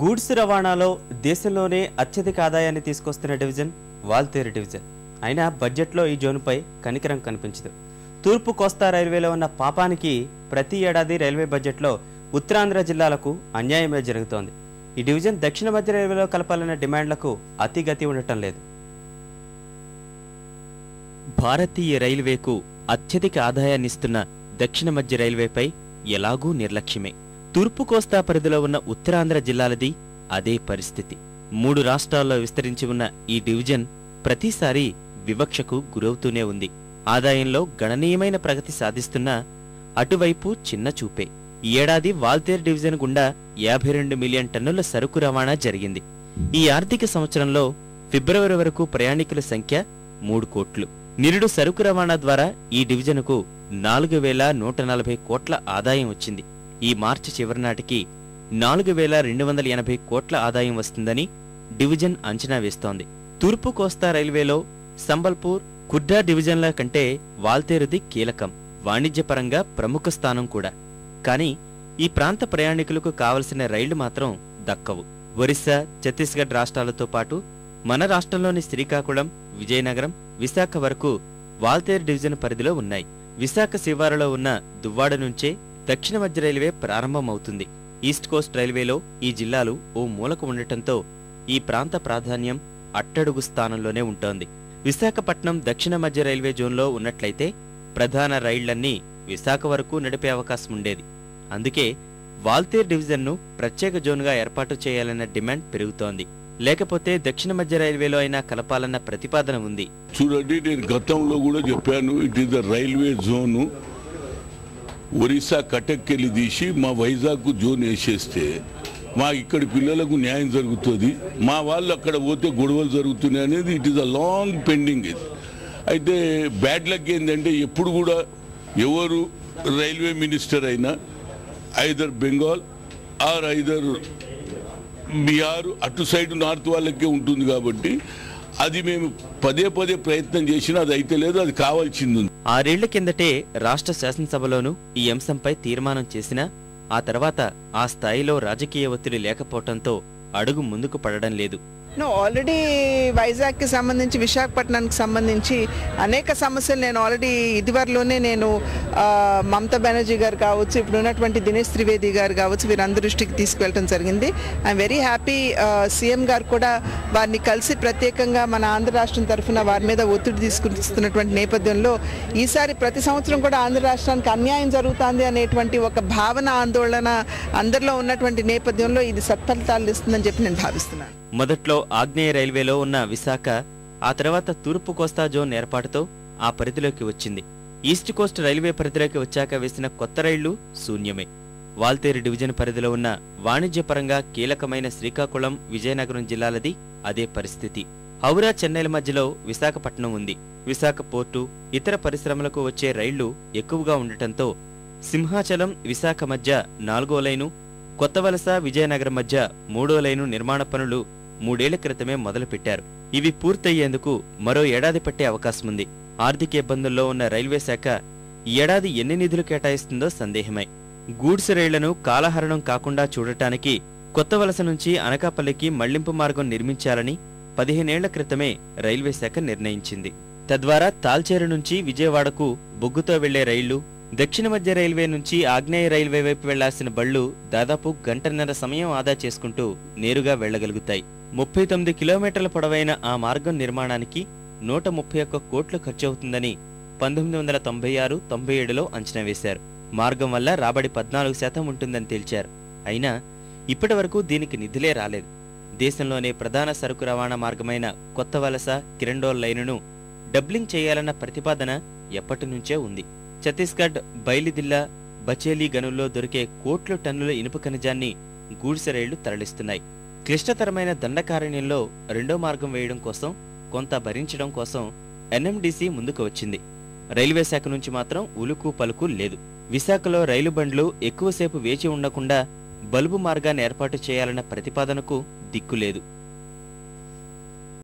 Goods రవాణాలో దేశంలోనే అత్యధిక ఆదాయాన్ని తీసుకొస్తున్న డివిజన్ వాల్తేరు డివిజన్. అయినా బడ్జెట్లో ఈ జోన్పై కనికరం కనిపించదు. తూర్పు కోస్తా రైల్వేలో ఉన్న పాపానికి ప్రతి ఏడాది రైల్వే బడ్జెట్లో ఉత్తరాంధ్ర జిల్లాలకు అన్యాయమే జరుగుతోంది. ఈ డివిజన్ దక్షిణ మధ్య రైల్వేలో కలపాలన్న డిమాండ్లకు అతిగతి ఉండటం లేదు. భారతీయ రైల్వేకు అత్యధిక ఆదాయాన్నిస్తున్న దక్షిణ మధ్య రైల్వేపై ఎలాగూ నిర్లక్ష్యమే. తూర్పు కోస్తా పరిధిలో ఉన్న ఉత్తరాంధ్ర జిల్లాలది అదే పరిస్థితి. మూడు రాష్ట్రాల్లో విస్తరించి ఉన్న ఈ డివిజన్ ప్రతిసారి వివక్షకు గురవుతూనే ఉంది. ఆదాయంలో గణనీయమైన ప్రగతి సాధిస్తున్నా అటువైపు చిన్న చూపే. ఏడాది వాల్తేర్ డివిజన్ గుండా యాభై రెండు మిలియన్ టన్నుల సరుకు రవాణా జరిగింది. ఈ ఆర్థిక సంవత్సరంలో ఫిబ్రవరి వరకు ప్రయాణికుల సంఖ్య మూడు కోట్లు. నిరుడు సరుకు రవాణా ద్వారా ఈ డివిజన్కు నాలుగు వేల నూట నలభై కోట్ల ఆదాయం వచ్చింది. ఈ మార్చి చివరి నాటికి నాలుగు వేల రెండు వందల ఎనభై కోట్ల ఆదాయం వస్తుందని డివిజన్ అంచనా వేస్తోంది. తూర్పు కోస్తా రైల్వేలో సంబల్పూర్ కుడ్డా డివిజన్ల కంటే వాల్తేరుది కీలకం వాణిజ్యపరంగా ప్రముఖ స్థానం కూడా. కానీ ఈ ప్రాంత ప్రయాణికులకు కావలసిన రైళ్ళు మాత్రం దక్కవు. ఒరిస్సా ఛత్తీస్గఢ్ రాష్ట్రాలతో పాటు మన రాష్ట్రంలోని శ్రీకాకుళం విజయనగరం విశాఖ వరకు వాల్తేరు డివిజన్ పరిధిలో ఉన్నాయి. విశాఖ శివారులో ఉన్న దువ్వాడ నుంచే దక్షిణ మధ్య రైల్వే ప్రారంభమవుతుంది. ఈస్ట్ కోస్ట్ రైల్వేలో ఈ జిల్లాలు ఓ మూలకు ఉండటంతో ఈ ప్రాంత ప్రాధాన్యం అట్టడుగు స్థానంలోనే ఉంటోంది. విశాఖపట్నం దక్షిణ మధ్య రైల్వే జోన్లో ఉన్నట్లయితే ప్రధాన రైళ్ళన్నీ విశాఖ వరకు నడిపే అవకాశం ఉండేది. అందుకే వాల్తేర్ డివిజన్ను ప్రత్యేక జోన్గా ఏర్పాటు చేయాలన్న డిమాండ్ పెరుగుతోంది. లేకపోతే దక్షిణ మధ్య రైల్వేలో అయినా కలపాలన్న ప్రతిపాదన ఉంది. చూడండి నేను గతంలో కూడా చెప్పాను it is the railway zone Orissa కటక్కెళ్ళి తీసి మా వైజాగ్ జోన్ వేసేస్తే మా ఇక్కడి పిల్లలకు న్యాయం జరుగుతుంది. మా వాళ్ళు అక్కడ పోతే గొడవలు జరుగుతున్నాయి అనేది it is a long pending ఇది అయితే బ్యాడ్ లక్ ఏంటంటే ఎప్పుడు కూడా ఎవరు రైల్వే మినిస్టర్ అయినా either Bengal or either Bihar అటు సైడ్ నార్త్ వాళ్ళకే ఉంటుంది కాబట్టి అది మేము పదే పదే ప్రయత్నం చేసినా అది అయితే లేదు అది కావాల్సింది ఆరేళ్ళ కిందటే రాష్ట్ర శాసనసభలోనూ ఈ అంశంపై తీర్మానం చేసినా ఆ తర్వాత ఆ స్థాయిలో రాజకీయ ఒత్తిడి లేకపోవటంతో అడుగు ముందుకు పడడం లేదు. నో ఆల్రెడీ వైజాగ్కి సంబంధించి విశాఖపట్నానికి సంబంధించి అనేక సమస్యలు నేను ఆల్రెడీ ఇదివరలోనే నేను మమతా బెనర్జీ గారు కావచ్చు ఇప్పుడు ఉన్నటువంటి దినేష్ త్రివేది గారు కావచ్చు వీరందరి దృష్టికి తీసుకెళ్ళడం జరిగింది. ఐఎమ్ వెరీ హ్యాపీ సీఎం గారు కూడా వారిని కలిసి ప్రత్యేకంగా మన ఆంధ్ర రాష్ట్రం తరఫున వారి మీద ఒత్తిడి తీసుకున్నటువంటి నేపథ్యంలో ఈసారి ప్రతి సంవత్సరం కూడా ఆంధ్ర రాష్ట్రానికి అన్యాయం జరుగుతుంది అనేటువంటి ఒక భావన ఆందోళన అందరిలో ఉన్నటువంటి నేపథ్యంలో ఇది సత్ఫలితాలు ఇస్తుందని చెప్పి నేను భావిస్తున్నాను. మొదట్లో ఆగ్నేయ రైల్వేలో ఉన్న విశాఖ ఆ తర్వాత తూర్పు కోస్తా జోన్ ఏర్పాటుతో ఆ పరిధిలోకి వచ్చింది. ఈస్ట్ కోస్ట్ రైల్వే పరిధిలోకి వచ్చాక వేసిన కొత్త రైళ్ళు శూన్యమే. వాల్తేరు డివిజన్ పరిధిలో ఉన్న వాణిజ్యపరంగా కీలకమైన శ్రీకాకుళం విజయనగరం జిల్లాలది అదే పరిస్థితి. హౌరా చెన్నైల మధ్యలో విశాఖపట్నం ఉంది. విశాఖ పోర్టు ఇతర పరిశ్రమలకు వచ్చే రైళ్ళు ఎక్కువగా ఉండటంతో సింహాచలం విశాఖ మధ్య నాలుగో లైను కొత్తవలస విజయనగరం మధ్య మూడో లైను నిర్మాణ పనులు మూడేళ్ళ క్రితమే మొదలుపెట్టారు. ఇవి పూర్తయ్యేందుకు మరో ఏడాది పట్టే అవకాశముంది. ఆర్థిక ఇబ్బందుల్లో ఉన్న రైల్వే శాఖ ఈ ఏడాది ఎన్ని నిధులు కేటాయిస్తుందో సందేహమే. గూడ్స్ రైళ్ళను కాలహరణం కాకుండా చూడటానికి కొత్త వలస నుంచి అనకాపల్లికి మళ్ళింపు మార్గం నిర్మించాలని పదిహేనేళ్ళ క్రితమే రైల్వే శాఖ నిర్ణయించింది. తద్వారా తాల్చేరు నుంచి విజయవాడకు బొగ్గుతో వెళ్ళే రైళ్ళు దక్షిణ మధ్య రైల్వే నుంచి ఆగ్నేయ రైల్వే వైపు వెళ్ళాల్సిన బళ్ళు దాదాపు గంటన్నర సమయం ఆదా చేసుకుంటూ నేరుగా వెళ్ళగలుగుతాయి. ముప్పై తొమ్మిది కిలోమీటర్ల పొడవైన ఆ మార్గం నిర్మాణానికి నూట ముప్పై ఒక్క కోట్లు ఖర్చవుతుందని పంతొమ్మిది వందల తొంభై ఆరు తొంభై ఏడులో అంచనా వేశారు. మార్గం వల్ల రాబడి పద్నాలుగు శాతం ఉంటుందని తేల్చారు. అయినా ఇప్పటి వరకు దీనికి నిధులే రాలేదు. దేశంలోనే ప్రధాన సరుకు రవాణా మార్గమైన కొత్త వలస కిరండోల్ లైనును డబ్లింగ్ చేయాలన్న ప్రతిపాదన ఎప్పటి నుంచే ఉంది. ఛత్తీస్గఢ్ బైలిదిల్లా బచేలీ గనుల్లో దొరికే కోట్ల టన్నుల ఇనుప ఖనిజాన్ని గూడ్స్ రైళ్ళు తరలిస్తున్నాయి. క్లిష్టతరమైన దండకారణ్యంలో రెండో మార్గం వేయడం కోసం కొంత భరించడం కోసం ఎన్ఎండిసి ముందుకు వచ్చింది. రైల్వే శాఖ నుంచి మాత్రం ఉలుకు పలుకు లేదు. విశాఖలో రైలు బండ్లు ఎక్కువసేపు వేచి ఉండకుండా బల్బు మార్గాన్ని ఏర్పాటు చేయాలన్న ప్రతిపాదనకు దిక్కులేదు